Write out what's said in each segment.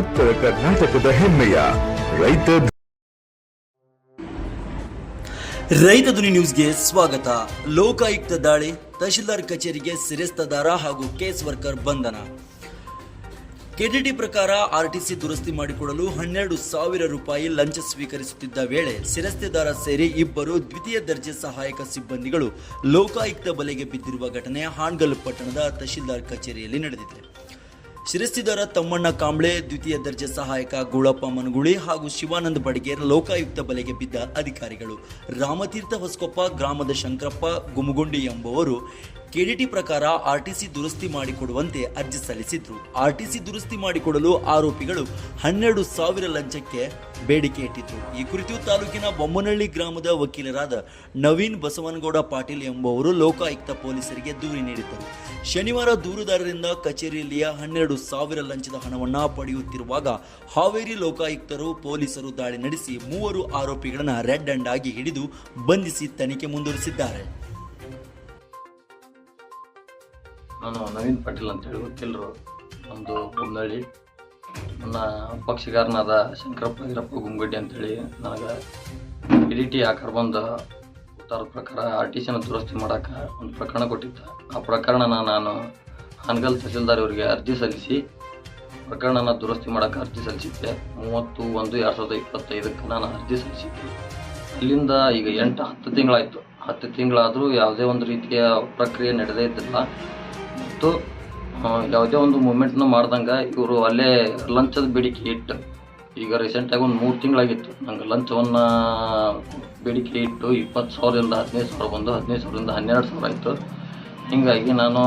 ಉತ್ತರ ಕರ್ನಾಟಕದ ಹೆಮ್ಮೆಯ ರೈತ ರೈತ ಧ್ವನಿ ನ್ಯೂಸ್ಗೆ ಸ್ವಾಗತ. ಲೋಕಾಯುಕ್ತ ದಾಳಿ, ತಹಶೀಲ್ದಾರ್ ಕಚೇರಿಗೆ ಸಿರೆಸ್ತದಾರ ಹಾಗೂ ಕೇಸ್ ವರ್ಕರ್ ಬಂಧನ. ಕೆಡಿಟಿ ಪ್ರಕಾರ ಆರ್ಟಿಸಿ ದುರಸ್ತಿ ಮಾಡಿಕೊಡಲು ಹನ್ನೆರಡು ಸಾವಿರ ರೂಪಾಯಿ ಲಂಚ ಸ್ವೀಕರಿಸುತ್ತಿದ್ದ ವೇಳೆ ಸಿರಸ್ತೆದಾರ ಸೇರಿ ಇಬ್ಬರು ದ್ವಿತೀಯ ದರ್ಜೆ ಸಹಾಯಕ ಸಿಬ್ಬಂದಿಗಳು ಲೋಕಾಯುಕ್ತ ಬಲೆಗೆ ಬಿದ್ದಿರುವ ಘಟನೆ ಹಾನ್ಗಲ್ ಪಟ್ಟಣದ ತಹಶೀಲ್ದಾರ್ ಕಚೇರಿಯಲ್ಲಿ ನಡೆದಿದೆ. ಶಿರಸ್ತಿದಾರ ತಮ್ಮಣ್ಣ ಕಾಂಬ್ಳೆ, ದ್ವಿತೀಯ ದರ್ಜೆ ಸಹಾಯಕ ಗೂಳಪ್ಪ ಮನಗುಳಿ ಹಾಗೂ ಶಿವಾನಂದ ಬಡಿಗೇರ್ ಲೋಕಾಯುಕ್ತ ಬಲೆಗೆ ಬಿದ್ದ ಅಧಿಕಾರಿಗಳು. ರಾಮತೀರ್ಥ ಹೊಸಕೊಪ್ಪ, ಗ್ರಾಮದ ಶಂಕರಪ್ಪ, ಗುಮಗುಂಡಿ ಎಂಬುವರು ಕೆಡಿಟಿ ಪ್ರಕಾರ ಆರ್ಟಿಸಿ ದುರಸ್ತಿ ಮಾಡಿಕೊಡುವಂತೆ ಅರ್ಜಿ ಸಲ್ಲಿಸಿದ್ರು. ಆರ್ಟಿಸಿ ದುರಸ್ತಿ ಮಾಡಿಕೊಡಲು ಆರೋಪಿಗಳು ಹನ್ನೆರಡು ಸಾವಿರ ಲಂಚಕ್ಕೆ ಬೇಡಿಕೆ ಇಟ್ಟಿದ್ರು. ಈ ಕುರಿತು ತಾಲೂಕಿನ ಬೊಮ್ಮನಹಳ್ಳಿ ಗ್ರಾಮದ ವಕೀಲರಾದ ನವೀನ್ ಬಸವನಗೌಡ ಪಾಟೀಲ್ ಎಂಬುವರು ಲೋಕಾಯುಕ್ತ ಪೊಲೀಸರಿಗೆ ದೂರು ನೀಡಿದ್ದರು. ಶನಿವಾರ ದೂರುದಾರರಿಂದ ಕಚೇರಿಯಲ್ಲಿಯ ಹನ್ನೆರಡು ಸಾವಿರ ಲಂಚದ ಹಣವನ್ನ ಪಡೆಯುತ್ತಿರುವಾಗ ಹಾವೇರಿ ಲೋಕಾಯುಕ್ತರು ಪೊಲೀಸರು ದಾಳಿ ನಡೆಸಿ ಮೂವರು ಆರೋಪಿಗಳನ್ನು ರೆಡ್ ಅಂಡ್ ಆಗಿ ಹಿಡಿದು ಬಂಧಿಸಿ ತನಿಖೆ ಮುಂದುವರಿಸಿದ್ದಾರೆ. ನಾನು ನವೀನ್ ಪಾಟೀಲ್ ಅಂತೇಳಿ ಗೊತ್ತಿಲ್ಲರು ನಮ್ಮದು ಬೊಮ್ಮನಹಳ್ಳಿ ನನ್ನ ಪಕ್ಷಿಗಾರನಾದ ಶಂಕರಪ್ಪ ವೀರಪ್ಪ ಗುಂಗಡ್ಡಿ ಅಂತೇಳಿ ನನಗೆ ಪಿ ಡಿ ಟಿ ಆಕಾರ ಬಂದು ಉತ್ತರ ಪ್ರಕಾರ ಆರ್ ಟಿ ಸಿನ ದುರಸ್ತಿ ಮಾಡೋಕೆ ಒಂದು ಪ್ರಕರಣ ಕೊಟ್ಟಿದ್ದ. ಆ ಪ್ರಕರಣನ ನಾನು ಹಾನಗಲ್ ತಹಸೀಲ್ದಾರ್ ಅವರಿಗೆ ಅರ್ಜಿ ಸಲ್ಲಿಸಿ, ಪ್ರಕರಣನ ದುರಸ್ತಿ ಮಾಡೋಕೆ ಅರ್ಜಿ ಸಲ್ಲಿಸಿದ್ದೆ. ಮೂವತ್ತು ಒಂದು ಎರಡು ಸಾವಿರದ ಇಪ್ಪತ್ತೈದಕ್ಕೆ ನಾನು ಅರ್ಜಿ ಸಲ್ಲಿಸಿದ್ದೆ. ಅಲ್ಲಿಂದ ಈಗ ಎಂಟು ಹತ್ತು ತಿಂಗಳಾಯಿತು. ಹತ್ತು ತಿಂಗಳಾದರೂ ಯಾವುದೇ ಒಂದು ರೀತಿಯ ಪ್ರಕ್ರಿಯೆ ನಡೆದೇ ಇದ್ದಿಲ್ಲ. ಮತ್ತು ಯಾವುದೇ ಒಂದು ಮೂಮೆಂಟ್ನ ಮಾಡ್ದಂಗೆ ಇವರು ಅಲ್ಲೇ ಲಂಚದ ಬೇಡಿಕೆ ಇಟ್ಟು, ಈಗ ರೀಸೆಂಟಾಗಿ ಒಂದು ಮೂರು ತಿಂಗಳಾಗಿತ್ತು. ನಂಗೆ ಲಂಚವನ್ನು ಬೇಡಿಕೆ ಇಟ್ಟು ಇಪ್ಪತ್ತು ಸಾವಿರದಿಂದ ಹದಿನೈದು ಸಾವಿರ ಬಂದು, ಹದಿನೈದು ಸಾವಿರದಿಂದ ಹನ್ನೆರಡು ಸಾವಿರ ಆಯಿತು. ಹೀಗಾಗಿ ನಾನು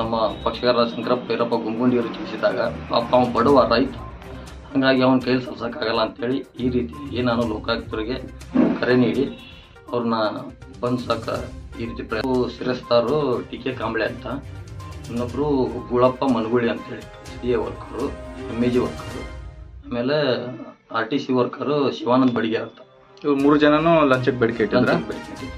ನಮ್ಮ ಪಕ್ಷಗಾರ ಶಂಕರಪ್ಪ ಭೈರಪ್ಪ ಗುಂಗುಂಡಿಯವರು ತಿಳಿಸಿದಾಗ, ಪಾಪ ಅವನು ಬಡವ ರೈತ, ಹಾಗಾಗಿ ಅವನ ಕೈಲಿ ಸಲ್ಸೋಕ್ಕಾಗಲ್ಲ ಅಂತೇಳಿ ಈ ರೀತಿಯಾಗಿ ನಾನು ಲೋಕಾಯುಕ್ತರಿಗೆ ಕರೆ ನೀಡಿ ಅವ್ರನ್ನ ಬಂದ್ಸಕ್ಕ ಈ ರೀತಿ ಶಿರಸ್ತಾರು ಟಿ ಕೆ ಕಾಂಬ್ಳೆ ಅಂತ. ಇನ್ನೊಬ್ರು ಗುಳಪ್ಪ ಮನಗುಳಿ ಅಂತೇಳಿ C A worker M A G worker ಆಮೇಲೆ R T C worker Shivanand Badige ಅಂತ. ಇವ್ರು ಮೂರು ಜನನು ಲಂಚಕ್ಕೆ ಬೇಡಿಕೆ ಇಟ್ಟಿದ್ರೆ? ಲಂಚಕ್ಕೆ ಬೇಡಿಕೆ ಇಟ್ಟಿದ್ರು.